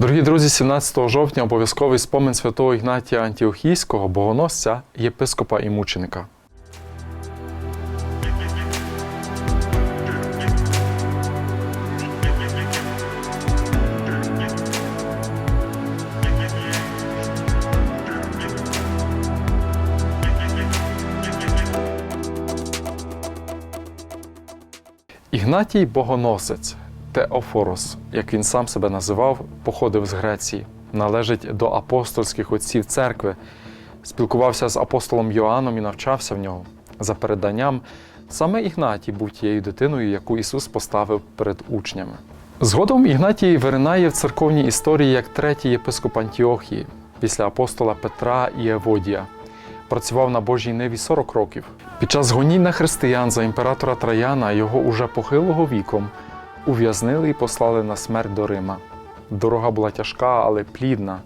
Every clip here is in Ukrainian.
Дорогі друзі, 17 жовтня обов'язковий спомин святого Ігнатія Антіохійського, богоносця, єпископа і мученика. Ігнатій Богоносець, Теофорос, як він сам себе називав, походив з Греції, належить до апостольських отців церкви, спілкувався з апостолом Йоанном і навчався в нього. За переданням, саме Ігнатій був тією дитиною, яку Ісус поставив перед учнями. Згодом Ігнатій виринає в церковній історії як третій єпископ Антіохії після апостола Петра і Еводія. Працював на Божій ниві 40 років. Під час гонінь на християн за імператора Траяна його уже похилого віком ув'язнили і послали на смерть до Рима. Дорога була тяжка, але плідна,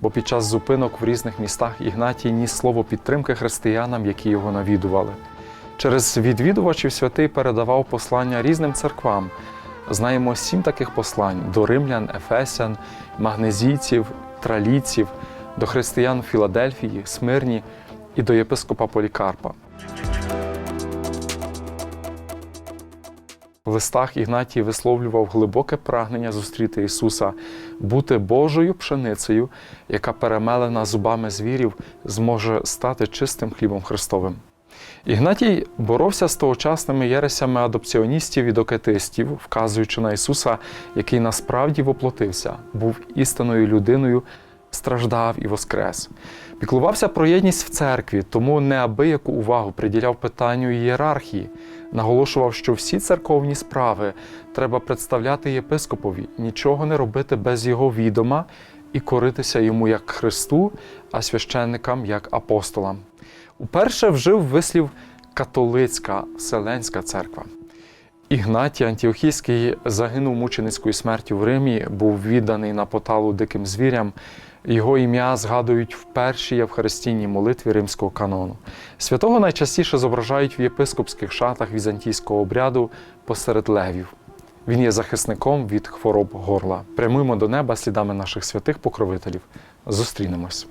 бо під час зупинок в різних містах Ігнатій ніс слово підтримки християнам, які його навідували. Через відвідувачів святий передавав послання різним церквам. Знаємо сім таких послань до римлян, ефесян, магнезійців, тралійців, до християн Філадельфії, Смирні і до єпископа Полікарпа. В листах Ігнатій висловлював глибоке прагнення зустріти Ісуса, бути Божою пшеницею, яка перемелена зубами звірів, зможе стати чистим хлібом Христовим. Ігнатій боровся з тогочасними єресями адопціоністів і докетистів, вказуючи на Ісуса, який насправді воплотився, був істинною людиною, страждав і воскрес. Піклувався про єдність в церкві, тому неабияку увагу приділяв питанню ієрархії, наголошував, що всі церковні справи треба представляти єпископові, нічого не робити без його відома і коритися йому як Христу, а священникам як апостолам. Уперше вжив вислів католицька Вселенська церква. Ігнатій Антіохійський загинув мученицькою смертю в Римі, був відданий на поталу диким звірям. Його ім'я згадують в першій євхаристійній молитві римського канону. Святого найчастіше зображають в єпископських шатах візантійського обряду посеред левів. Він є захисником від хвороб горла. Прямуємо до неба слідами наших святих покровителів. Зустрінемось.